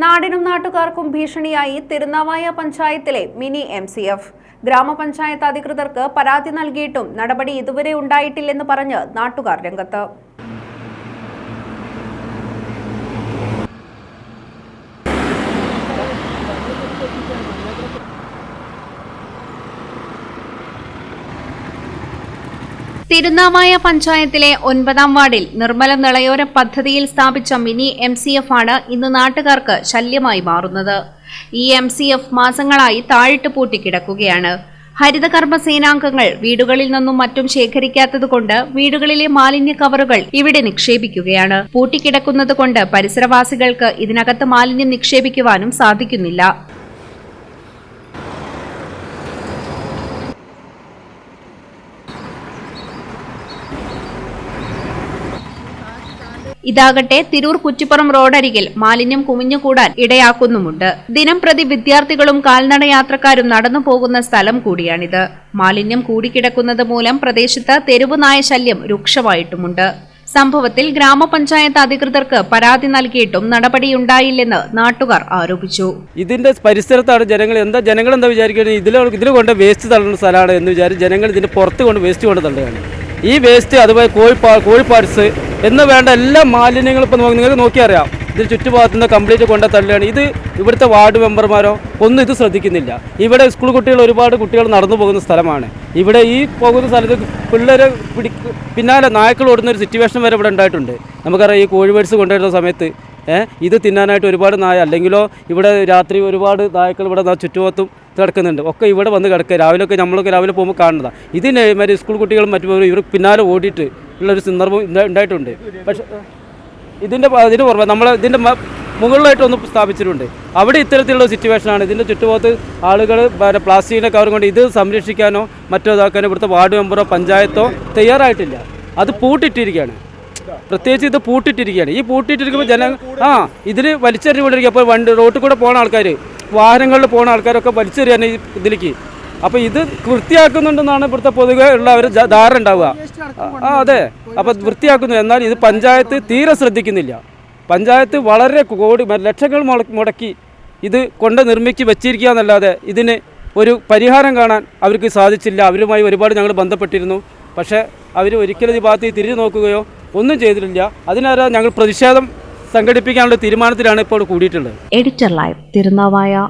നാടിനും നാട്ടുകാർക്കും ഭീഷണിയായി തിരുനാവായ പഞ്ചായത്തിലെ മിനി എം സി എഫ്. ഗ്രാമപഞ്ചായത്ത് അധികൃതർക്ക് പരാതി നൽകിയിട്ടും നടപടി ഇതുവരെ ഉണ്ടായിട്ടില്ലെന്ന് പറഞ്ഞ് നാട്ടുകാർ രംഗത്ത്. തിരുനാവായ പഞ്ചായത്തിലെ ഒൻപതാം വാർഡിൽ നിർമ്മല നിളയോര പദ്ധതിയിൽ സ്ഥാപിച്ച മിനി എം സി എഫ് ആണ് ഇന്ന് നാട്ടുകാർക്ക് ശല്യമായി മാറുന്നത്. ഈ എം സി എഫ് മാസങ്ങളായി താഴിട്ട് പൂട്ടിക്കിടക്കുകയാണ് ഹരിതകർമ്മ സേനാംഗങ്ങൾ വീടുകളിൽ നിന്നും മറ്റും ശേഖരിക്കാത്തതുകൊണ്ട് വീടുകളിലെ മാലിന്യ കവറുകൾ ഇവിടെ നിക്ഷേപിക്കുകയാണ്. പൂട്ടിക്കിടക്കുന്നത് കൊണ്ട് പരിസരവാസികൾക്ക് ഇതിനകത്ത് മാലിന്യം നിക്ഷേപിക്കുവാനും സാധിക്കുന്നില്ല. ഇതാകട്ടെ തിരൂർ കുറ്റിപ്പുറം റോഡരികിൽ മാലിന്യം കുമിഞ്ഞുകൂടാൻ ഇടയാക്കുന്നുമുണ്ട്. ദിനം പ്രതി വിദ്യാർത്ഥികളും കാൽനട യാത്രക്കാരും നടന്നു പോകുന്ന സ്ഥലം കൂടിയാണിത്. മാലിന്യം കൂടിക്കിടക്കുന്നത് മൂലം പ്രദേശത്ത് തെരുവ് നായ ശല്യം രൂക്ഷമായിട്ടുമുണ്ട്. സംഭവത്തിൽ ഗ്രാമപഞ്ചായത്ത് അധികൃതർക്ക് പരാതി നൽകിയിട്ടും നടപടിയുണ്ടായില്ലെന്ന് നാട്ടുകാർ ആരോപിച്ചു. ഇതിന്റെ പരിസരത്താണ് ജനങ്ങൾ എന്താ ജനങ്ങൾ എന്താ വിചാരിക്കുന്നത്? ഇതിൽ ഇതിൽ കൊണ്ട് വേസ്റ്റ് തള്ളുന്ന സ്ഥലമാണ് എന്ന് വിചാരിച്ച് ജനങ്ങൾ ഇതിന്റെ പുറത്ത് കൊണ്ട് വേസ്റ്റ് കൊണ്ട് തള്ളുകയാണ്. ഈ വേസ്റ്റ് അതുപോലെ കോഴിപ്പാ കോഴിപ്പാട്സ് എന്ന് വേണ്ട എല്ലാ മാലിന്യങ്ങളും ഇപ്പോൾ നിങ്ങൾക്ക് നോക്കിയറിയാം ഇതിന് ചുറ്റുഭാഗത്തു നിന്ന് കംപ്ലീറ്റ് കൊണ്ട തള്ളുകയാണ്. ഇത് ഇവിടുത്തെ വാർഡ് മെമ്പർമാരോ ഒന്നും ഇത് ശ്രദ്ധിക്കുന്നില്ല. ഇവിടെ സ്കൂൾ കുട്ടികൾ ഒരുപാട് കുട്ടികൾ നടന്നു പോകുന്ന സ്ഥലമാണ്. ഇവിടെ ഈ പോകുന്ന സ്ഥലത്ത് പിള്ളേരെ പിടി പിന്നാലെ നായ്ക്കൾ ഓടുന്ന ഒരു സിറ്റുവേഷൻ വരെ ഇവിടെ ഉണ്ടായിട്ടുണ്ട്. നമുക്കറിയാം ഈ കോഴിവേഴ്സ് കൊണ്ടുവരുന്ന സമയത്ത് ഇത് തിന്നാനായിട്ട് ഒരുപാട് നായ. അല്ലെങ്കിലോ ഇവിടെ രാത്രി ഒരുപാട് നായ്ക്കൾ ഇവിടെ ദാ ചുറ്റുവത്തും കിടക്കുന്നുണ്ട്. ഒക്കെ ഇവിടെ വന്ന് കിടക്കുക. രാവിലെയൊക്കെ നമ്മളൊക്കെ രാവിലെ പോകുമ്പോൾ കാണുന്നതാണ് ഇതിന് മറ്റേ സ്കൂൾ കുട്ടികളും മറ്റു ഇവർ പിന്നാലെ ഓടിയിട്ട് ഉള്ളൊരു സന്ദർഭം ഉണ്ടായിട്ടുണ്ട് പക്ഷേ ഇതിന്റെ ഇതിന് പുറമെ നമ്മൾ ഇതിന്റെ മുകളിലായിട്ടൊന്ന് സ്ഥാപിച്ചിട്ടുണ്ട്. അവിടെ ഇത്തരത്തിലുള്ള സിറ്റുവേഷനാണ്. ഇതിന്റെ ചുറ്റുപോത്ത് ആളുകൾ പ്ലാസ്റ്റിക്കിന്റെ കവർ കൊണ്ട് ഇത് സംരക്ഷിക്കാനോ മറ്റോ ഇതാക്കാനോ ഇവിടുത്തെ വാർഡ് മെമ്പറോ പഞ്ചായത്തോ തയ്യാറായിട്ടില്ല. അത് പൂട്ടിട്ടിരിക്കുകയാണ് പ്രത്യേകിച്ച് ഇത് പൂട്ടിട്ടിരിക്കുകയാണ്. ഈ പൂട്ടിട്ടിരിക്കുമ്പോൾ ജന ആ ഇതിൽ വലിച്ചെറിഞ്ഞുകൊണ്ടിരിക്കുക. അപ്പോൾ വണ്ടി റോട്ടിൽ കൂടെ പോകുന്ന ആൾക്കാർ വാഹനങ്ങളിൽ പോകുന്ന ആൾക്കാരൊക്കെ വലിച്ചെറിയാണ് ഈ ഇതിലേക്ക്. അപ്പോൾ ഇത് വൃത്തിയാക്കുന്നുണ്ടെന്നാണ് ഇവിടുത്തെ പൊതുവെ ഉള്ള ഒരു ധാരണ ഉണ്ടാവുക. ആ അതെ. അപ്പോൾ വൃത്തിയാക്കുന്നു. എന്നാൽ ഇത് പഞ്ചായത്ത് തീരെ ശ്രദ്ധിക്കുന്നില്ല. പഞ്ചായത്ത് വളരെ കോടി ലക്ഷങ്ങൾ മുടക്കി ഇത് കൊണ്ട് നിർമ്മിച്ച് വെച്ചിരിക്കുക എന്നല്ലാതെ ഇതിന് ഒരു പരിഹാരം കാണാൻ അവർക്ക് സാധിച്ചില്ല. അവരുമായി ഒരുപാട് ഞങ്ങൾ ബന്ധപ്പെട്ടിരുന്നു. പക്ഷേ അവർ ഒരിക്കലും ഈ ഭാഗത്ത് തിരിഞ്ഞു നോക്കുകയോ ഒന്നും ചെയ്തിട്ടില്ല. അതിനാരാ ഞങ്ങൾ പ്രതിഷേധം സംഘടിപ്പിക്കാനുള്ള തീരുമാനത്തിലാണ് ഇപ്പോൾ കൂടിയിട്ടുള്ളത്. Editor live Thirunavaya